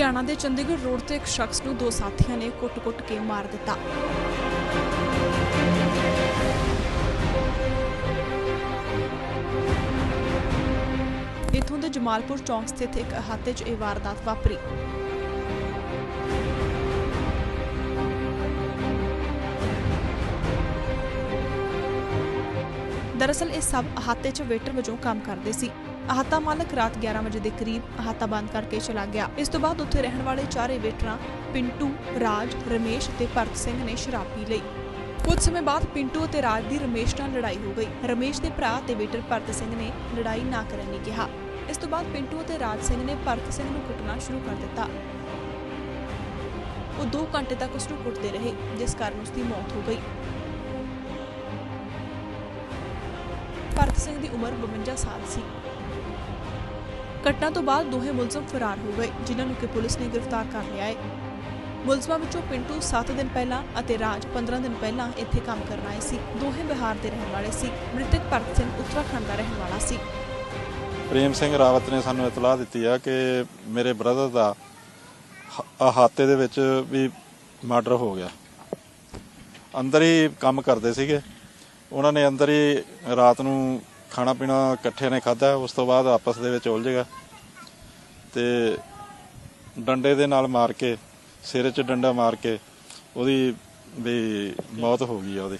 ਲੁਧਿਆਣਾ ਦੇ ਚੰਡੀਗੜ੍ਹ ਰੋਡ ਤੇ ਇੱਕ ਸ਼ਖਸ ਨੂੰ ਦੋ ਸਾਥੀਆਂ ਨੇ ਕੁੱਟ-ਕੁੱਟ ਕੇ ਮਾਰ ਦਿੱਤਾ। ਇਥੋਂ ਦੇ ਜਮਾਲਪੁਰ ਚੌਂਕ ਸਥਿਤ ਇੱਕ ਅਹਾਤੇ 'ਚ ਇਹ ਵਾਰਦਾਤ ਵਾਪਰੀ। ਦਰਅਸਲ ਇਹ ਸਭ ਅਹਾਤੇ 'ਚ ਵੇਟਰ ਵਜੋਂ ਕੰਮ ਕਰਦੇ ਸੀ। ਅਹਾਤਾ ਮਾਲਕ ਰਾਤ 11 ਵਜੇ ਦੇ ਕਰੀਬ ਅਹਾਤਾ ਬੰਦ ਕਰਕੇ ਚਲਾ ਗਿਆ। ਇਸ ਤੋਂ ਬਾਅਦ ਉੱਥੇ ਰਹਿਣ ਵਾਲੇ ਚਾਰੇ ਵੇਟਰਾਂ, ਪਿੰਟੂ, ਰਾਜ, ਰਮੇਸ਼ ਅਤੇ ਭਰਤ ਸਿੰਘ ਨੇ ਸ਼ਰਾਬ ਪੀ ਲਈ। ਕੁਝ ਸਮੇਂ ਬਾਅਦ ਪਿੰਟੂ ਅਤੇ ਰਾਜ ਦੀ ਰਮੇਸ਼ ਨਾਲ ਲੜਾਈ ਹੋ ਗਈ। ਰਮੇਸ਼ ਦੇ ਭਰਾ ਤੇ ਵੇਟਰ ਭਰਤ ਸਿੰਘ ਨੇ ਲੜਾਈ ਨਾ ਕਰਨ ਲਈ ਕਿਹਾ। ਇਸ ਤੋਂ ਬਾਅਦ ਪਿੰਟੂ ਅਤੇ ਰਾਜ ਸਿੰਘ ਨੇ ਭਰਤ ਸਿੰਘ ਨੂੰ ਕੁੱਟਣਾ ਸ਼ੁਰੂ ਕਰ ਦਿੱਤਾ। ਉਹ 2 ਘੰਟੇ ਤੱਕ ਉਸ ਨੂੰ ਕੁੱਟਦੇ ਰਹੇ, ਜਿਸ ਕਾਰਨ ਉਸ ਦੀ ਮੌਤ ਹੋ ਗਈ। ਭਰਤ ਸਿੰਘ ਦੀ ਉਮਰ 52 ਸਾਲ ਸੀ। ਘਟਨਾ ਤੋਂ ਬਾਅਦ ਦੋਹੇ ਮੁਲਜ਼ਮ ਫਰਾਰ ਹੋ ਗਏ, ਜਿਨ੍ਹਾਂ ਨੂੰ ਕਿ ਪੁਲਿਸ ਨੇ ਗ੍ਰਿਫਤਾਰ ਕਰ ਲਿਆ ਹੈ। ਮੁਲਜ਼ਮਾਂ ਵਿੱਚੋਂ ਪਿੰਟੂ 7 ਦਿਨ ਪਹਿਲਾਂ ਅਤੇ ਰਾਜ 15 ਦਿਨ ਪਹਿਲਾਂ ਇੱਥੇ ਕੰਮ ਕਰਨ ਆਏ ਸੀ। ਦੋਹੇ ਬਿਹਾਰ ਦੇ ਰਹਿਣ ਵਾਲੇ ਸੀ। ਮ੍ਰਿਤਕ ਭਰਤ ਸਿੰਘ ਉੱਤਰਾਖੰਡ ਦਾ ਰਹਿਣ ਵਾਲਾ ਸੀ। ਪ੍ਰੇਮ ਸਿੰਘ ਰਾਵਤ ਨੇ ਸਾਨੂੰ ਇਤਲਾਹ ਦਿੱਤੀ ਆ ਕਿ ਮੇਰੇ ਬ੍ਰਦਰ ਦਾ ਹ- ਦੇ ਵਿੱਚ ਵੀ ਮਰਡਰ ਹੋ ਗਿਆ। ਅੰਦਰ ਹੀ ਕੰਮ ਕਰਦੇ ਸੀਗੇ। ਉਹਨਾਂ ਨੇ ਅੰਦਰ ਹੀ ਰਾਤ ਨੂੰ ਖਾਣਾ ਪੀਣਾ ਇਕੱਠੇ ਨੇ ਖਾਧਾ, ਉਸ ਤੋਂ ਬਾਅਦ ਆਪਸ ਦੇ ਵਿੱਚ ਉਲਝੇਗਾ ਤੇ ਡੰਡੇ ਦੇ ਨਾਲ ਮਾਰ ਕੇ, ਸਿਰ 'ਚ ਡੰਡਾ ਮਾਰ ਕੇ ਉਹਦੀ ਵੀ ਮੌਤ ਹੋ ਗਈ ਆ ਉਹਦੀ।